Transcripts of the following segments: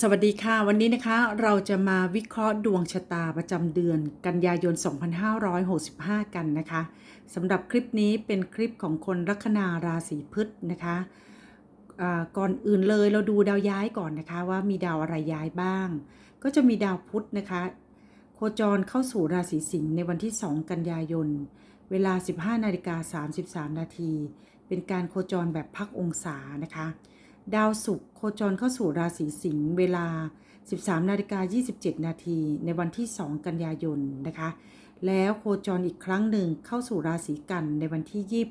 สวัสดีค่ะ วันนี้นะคะเราจะมาวิเคราะห์ดวงชะตาประจำเดือนกันยายน 2565 กันนะคะสำหรับคลิปนี้เป็นคลิปของคนลัคนาราศีพฤษนะคะอ่าก่อนอื่นเลยเราดูดาวย้ายก่อนนะคะว่ามีดาวอะไรย้ายบ้าง ก็จะมีดาวพุธนะคะ โคจรเข้าสู่ราศีสิงห์ในวันที่ 2 กันยายน เวลา 15นาฬิกา33นาทีเป็นการโคจรแบบพักองศานะคะ ดาวศุกร์โคจรเข้าสู่ราศีสิงห์เวลา 13นาฬิกา27 นาทีในวันที่ 2 กันยายนนะคะ แล้วโคจรอีกครั้งหนึ่งเข้าสู่ราศีกันในวันที่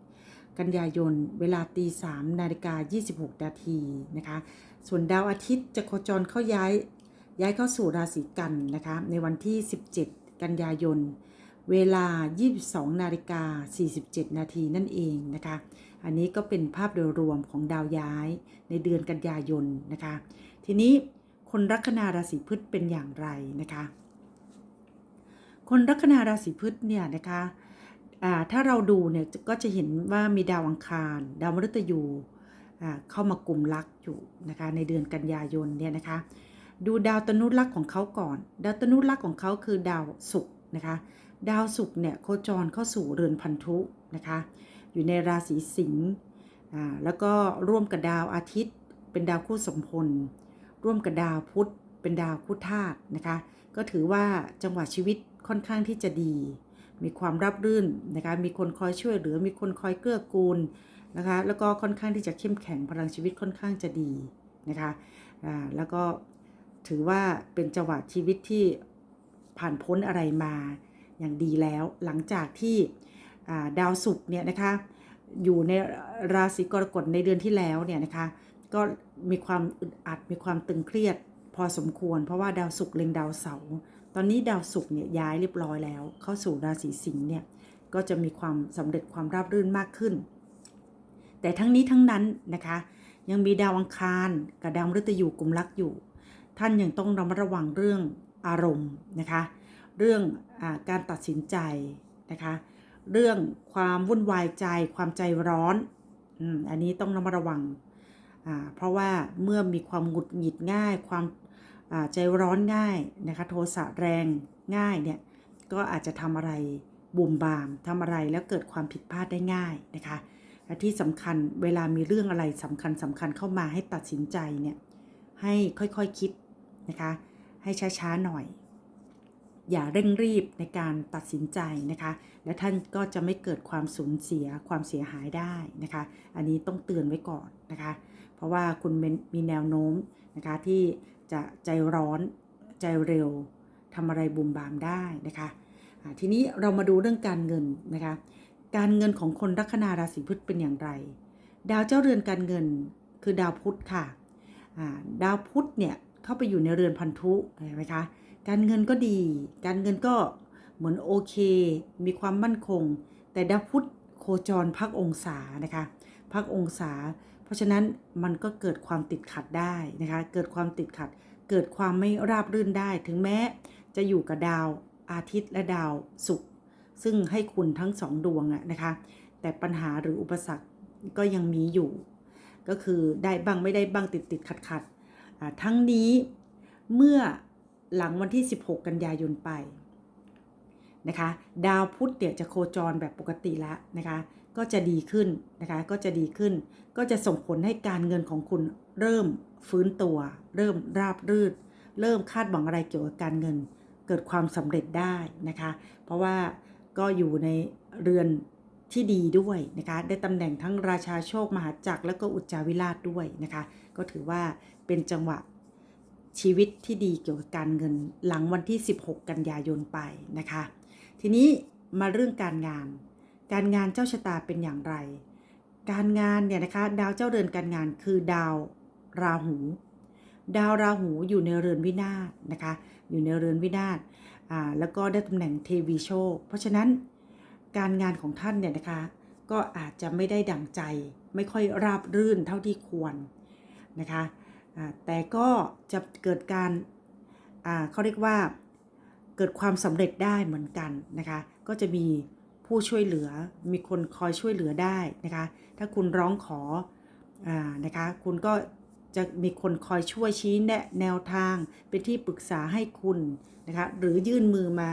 27 กันยายน เวลาตี3นาฬิกา26 นาทีนะคะ ส่วนดาวอาทิตย์จะโคจรเข้าย้ายย้ายเข้าสู่ราศีกันนะคะในวันที่ 17 กันยายน เวลา 22นาฬิกา47 นาทีนั่นเองนะคะ อันนี้ก็เป็นภาพโดยรวมของดาวย้ายในเดือนกันยายนนะคะ ทีนี้คนลัคนาราศีพฤษเป็นอย่างไรนะคะ คนลัคนาราศีพฤษเนี่ยนะคะถ้าเราดูเนี่ยก็จะเห็นว่ามีดาวอังคาร ดาวมฤตยูเข้ามากลุ่มลักอยู่นะคะในเดือนกันยายนเนี่ยนะคะ ดูดาวตนุรักษ์ของเขาก่อน ดาวตนุรักษ์ของเขาคือดาวศุกร์นะคะ ดาวศุกร์เนี่ยโคจรเข้าสู่เรือนพันธุนะคะ อยู่ในราศีสิงห์อ่าแล้วก็ร่วมกับดาวอาทิตย์ เป็นดาวคู่สมพล ร่วมกับดาวพุธเป็นดาวคู่ธาตุนะคะ ก็ถือว่าจังหวะชีวิตค่อนข้างที่จะดี มีความรับรื่นนะคะ มีคนคอยช่วยเหลือ มีคนคอยเกื้อกูลนะคะ แล้วก็ค่อนข้างที่จะเข้มแข็งพลังชีวิตค่อนข้างจะดีนะคะอ่าแล้วก็ถือว่าเป็นจังหวะชีวิตที่ผ่านพ้นอะไรมาอย่างดีแล้ว หลังจากที่ ดาวศุกร์เนี่ยนะคะอยู่ในราศีกรกฎในเดือนที่แล้วเนี่ยนะคะก็มีความอึดอัดมีความตึงเครียดพอสมควร เพราะว่าดาวศุกร์เล็งดาวเสาร์ตอนนี้ดาวศุกร์เนี่ยย้ายเรียบร้อยแล้ว เข้าสู่ราศีสิงห์เนี่ยก็จะมีความสำเร็จความราบรื่นมากขึ้น แต่ทั้งนี้ทั้งนั้นนะคะ ยังมีดาวอังคารกับดาวฤตยูกลุ่มรักอยู่ ท่านยังต้องระมัดระวังเรื่องอารมณ์นะคะ เรื่องอการตัดสินใจนะคะ เรื่องความวุ่นวายใจ ความใจร้อนอันนี้ต้องระมัดระวัง เพราะว่าเมื่อมีความหงุดหงิดง่าย ความใจร้อนง่ายนะคะโทสะแรงง่ายเนี่ยก็อาจจะทำอะไรบุ่มบามทำอะไรแล้วเกิดความผิดพลาดได้ง่ายนะคะและที่สำคัญเวลามีเรื่องอะไรสำคัญสำคัญเข้ามาให้ตัดสินใจเนี่ยให้ค่อยๆคคิดนะคะให้ช้าๆหน่อย อย่าเร่งรีบในการตัดสินใจนะคะ และท่านก็จะไม่เกิดความสูญเสียความเสียหายได้นะคะ อันนี้ต้องเตือนไว้ก่อนนะคะ เพราะว่าคุณมีแนวโน้มนะคะที่จะใจร้อนใจเร็วทำอะไรบุมบามได้นะคะทีนี้เรามาดูเรื่องการเงินนะคะ การเงินของคนลัคนาราศีพฤษเป็นอย่างไร ดาวเจ้าเรือนการเงินคือดาวพุธค่ะ ดาวพุธเนี่ยเข้าไปอยู่ในเรือนพันธุเห็นไหมคะ การเงินก็ดี การเงินก็เหมือนโอเค มีความมั่นคง แต่ดาวพุธโคจรพักองศานะคะพักองศา เพราะฉะนั้นมันก็เกิดความติดขัดได้นะคะ เกิดความติดขัด เกิดความไม่ราบรื่นได้ ถึงแม้จะอยู่กับดาวอาทิตย์และดาวศุกร์ซึ่งให้คุณทั้งสองดวงอะนะคะ แต่ปัญหาหรืออุปสรรคก็ยังมีอยู่ ก็คือได้บ้างไม่ได้บ้างติดติดขัดขัดทั้งนี้เมื่อ หลังวันที่ 16 กันยายนไปนะคะดาวพุธเนี่ยจะโคจรแบบปกติแล้วนะคะก็จะดีขึ้นนะคะก็จะดีขึ้น ก็จะส่งผลให้การเงินของคุณเริ่มฟื้นตัว เริ่มราบรื่นเริ่มคาดหวังอะไรเกี่ยวกับการเงิน เกิดความสำเร็จได้นะคะ เพราะว่าก็อยู่ในเรือนที่ดีด้วยนะคะ ได้ตำแหน่งทั้งราชาโชคมหาจักรแล้วก็อุจจาวิราชด้วยนะคะ ก็ถือว่าเป็นจังหวะ ชีวิตที่ดีเกี่ยวกับการเงินหลังวันที่ 16 กันยายนไปนะคะ ทีนี้มาเรื่องการงาน การงานเจ้าชะตาเป็นอย่างไร การงานเนี่ยนะคะดาวเจ้าเรือนการงานคือดาวราหู ดาวราหูอยู่ในเรือนวินาศนะคะ อยู่ในเรือนวินาศอ่าแล้วก็ได้ตำแหน่งเทวีโชค เพราะฉะนั้นการงานของท่านเนี่ยนะคะก็อาจจะไม่ได้ดั่งใจไม่ค่อยราบรื่นเท่าที่ควรนะคะ แต่ก็จะเกิดการาเขาเรียกว่าเกิดความสำเร็จได้เหมือนกันนะคะ ก็จะมีผู้ช่วยเหลือมีคนคอยช่วยเหลือได้นะคะ ถ้าคุณร้องขออนะคะ คุณก็จะมีคนคอยช่วยชี้แนะแนวทางเป็นที่ปรึกษาให้คุณนะคะ หรือยื่นมือมา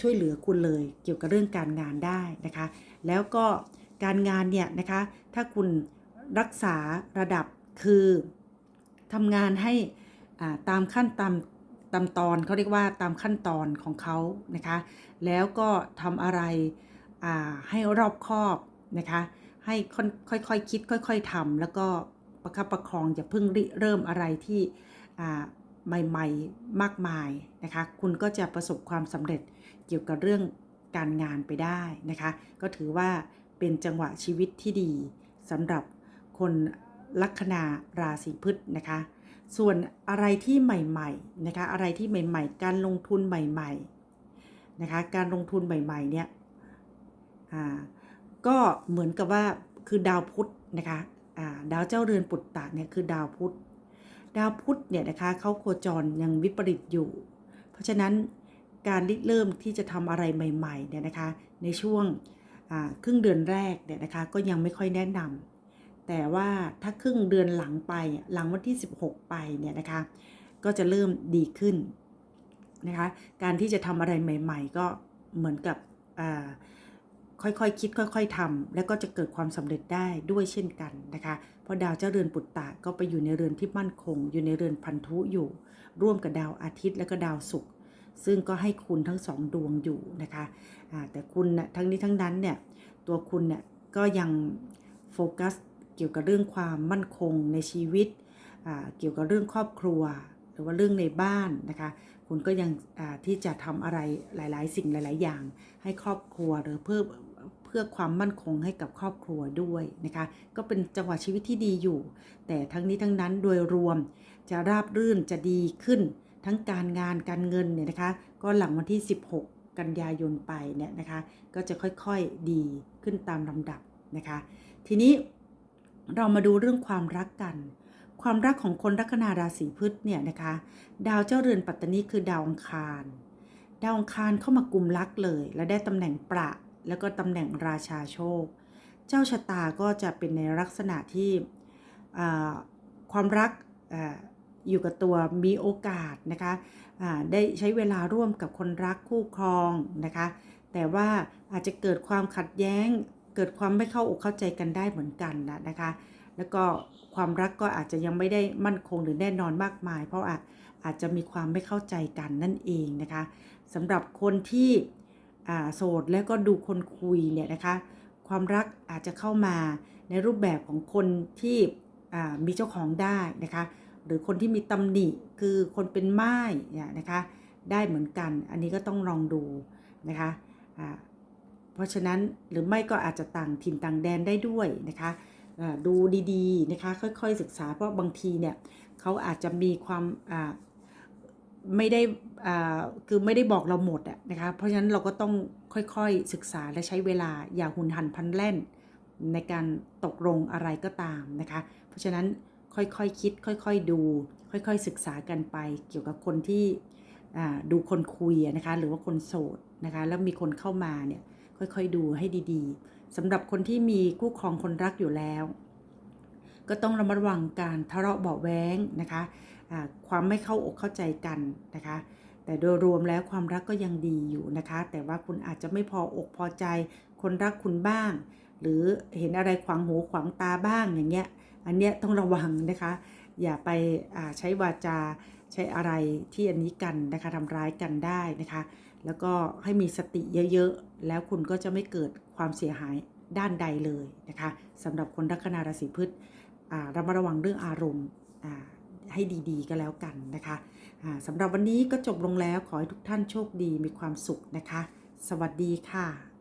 ช่วยเหลือคุณเลยเกี่ยวกับเรื่องการงานได้นะคะ แล้วก็การงานเนี่ยนะคะ ถ้าคุณรักษาระดับคือ ทำงานให้ตามขั้นตามตามตอนเขาเรียกว่าตามขั้นตอนของเขานะคะ แล้วก็ทำอะไรให้รอบคอบนะคะให้ค่อยๆคคิดค่อย ๆทำแล้วก็ประคับประคองอย่าเพิ่งเริ่มอะไรที่ใหม่ๆมากมายนะคะ คุณก็จะประสบความสำเร็จเกี่ยวกับเรื่องการงานไปได้นะคะ ก็ถือว่าเป็นจังหวะชีวิตที่ดีสำหรับคน ลัคนาราศีพฤษนะคะ ส่วนอะไรที่ใหม่ๆนะคะ อะไรที่ใหม่ ๆ การลงทุนใหม่ๆนะคะ การลงทุนใหม่ ๆ เนี่ย อ่า ก็เหมือนกับว่าคือดาวพุธนะคะ อ่า ดาวเจ้าเรือนปุตตะเนี่ยคือดาวพุธ ดาวพุธเนี่ยนะคะเขาโคจรยังวิปริตอยู่ เพราะฉะนั้นการริเริ่มที่จะทำอะไรใหม่ๆเนี่ยนะคะ ในช่วงครึ่งเดือนแรกเนี่ยนะคะก็ยังไม่ค่อยแนะนำ แต่ว่าถ้าครึ่งเดือนหลังไปหลังวันที่ 16 ไปเนี่ยนะคะ ก็จะเริ่มดีขึ้นนะคะ การที่จะทำอะไรใหม่ ๆ ก็เหมือนกับอ่าค่อยๆคคิดค่อย ๆทำแล้วก็จะเกิดความสำเร็จได้ด้วยเช่นกันนะคะ เพราะดาวเจ้าเรือนปุตตะก็ไปอยู่ในเรือนที่มั่นคง อยู่ในเรือนพันธุอยู่ ร่วมกับดาวอาทิตย์และก็ดาวศุกร์ซึ่งก็ให้คุณทั้งสองดวงอยู่นะคะะแต่คุณนะทั้งนี้ทั้งนั้นเนี่ยตัวคุณเนี่ยก็ยังโฟกัส เกี่ยวกับเรื่องความมั่นคงในชีวิต เกี่ยวกับเรื่องครอบครัว หรือว่าเรื่องในบ้านนะคะ คุณก็ยังที่จะทำอะไรหลาย ๆ สิ่งหลาย ๆ อย่าง ให้ครอบครัวหรือเพื่อเพื่อความมั่นคงให้กับครอบครัวด้วยนะคะ ก็เป็นจังหวะชีวิตที่ดีอยู่ แต่ทั้งนี้ทั้งนั้นโดยรวมจะราบรื่นจะดีขึ้น ทั้งการงานการเงินเนี่ยนะคะ ก็หลังวันที่ 16 กันยายนไปเนี่ยนะคะ ก็จะค่อยๆดีขึ้นตามลำดับนะคะ ทีนี้ เรามาดูเรื่องความรักกัน ความรักของคนลัคนาราศีพฤษเนี่ยนะคะ ดาวเจ้าเรือนปัตตานีคือดาวอังคาร ดาวอังคารเข้ามากลุ่มรักเลย และได้ตำแหน่งประ แล้วก็ตำแหน่งราชาโชค เจ้าชะตาก็จะเป็นในลักษณะที่ความรักออยู่กับตัวมีโอกาสนะคะได้ใช้เวลาร่วมกับคนรักคู่ครองนะคะ แต่ว่าอาจจะเกิดความขัดแย้ง เกิดความไม่เข้าอกเข้าใจกันได้เหมือนกันนะนะคะ แล้วก็ความรักก็อาจจะยังไม่ได้มั่นคงหรือแน่นอนมากมาย เพราะอาจอาจจะมีความไม่เข้าใจกันนั่นเองนะคะสำหรับคนที่โสดแล้วก็ดูคนคุยเนี่ยนะคะความรักอาจจะเข้ามาในรูปแบบของคนที่มีเจ้าของได้นะคะ หรือคนที่มีตำหนิคือคนเป็นไม้เนี่ยนะคะ ได้เหมือนกัน อันนี้ก็ต้องลองดูนะคะ เพราะฉะนั้นหรือไม่ก็อาจจะต่างถิ่นต่างแดนได้ด้วยนะคะดูดีๆนะคะค่อยๆศึกษาเพราะบางทีเนี่ยเขาอาจจะมีความไม่ได้คือไม่ได้บอกเราหมดอะนะคะเพราะฉะนั้นเราก็ต้องค่อยๆศึกษาและใช้เวลาอย่าหุนหันพันแล่น ในการตกลงอะไรก็ตามนะคะเพราะฉะนั้นค่อยๆคคิด ค่อยๆดู ค่อยๆศึกษากันไป เกี่ยวกับคนที่ดูคนคุยนะคะหรือว่าคนโสดนะคะแล้วมีคนเข้ามาเนี่ย ค่อยๆ ดูให้ดีๆสำหรับคนที่มีคู่ครองคนรักอยู่แล้ว ก็ต้องระมัดระวังการทะเลาะเบาแว้งนะคะความไม่เข้าอกเข้าใจกันนะคะแต่โดยรวมแล้วความรักก็ยังดีอยู่นะคะ แต่ว่าคุณอาจจะไม่พออกพอใจ คนรักคุณบ้าง หรือเห็นอะไรขวางหูขวางตาบ้างอย่างเงี้ย อันเนี้ยต้องระวังนะคะ อย่าไปใช้วาจาใช้อะไรที่อันนี้กันนะคะทำร้ายกันได้นะคะ แล้วก็ให้มีสติเยอะๆ แล้วคุณก็จะไม่เกิดความเสียหายด้านใดเลยนะคะสำหรับคนลัคนาราศีพฤษระมัดระวังเรื่องอารมณ์ให้ดีๆ ก็แล้วกันนะคะะสำหรับวันนี้ก็จบลงแล้วขอให้ทุกท่านโชคดีมีความสุขนะคะ สวัสดีค่ะ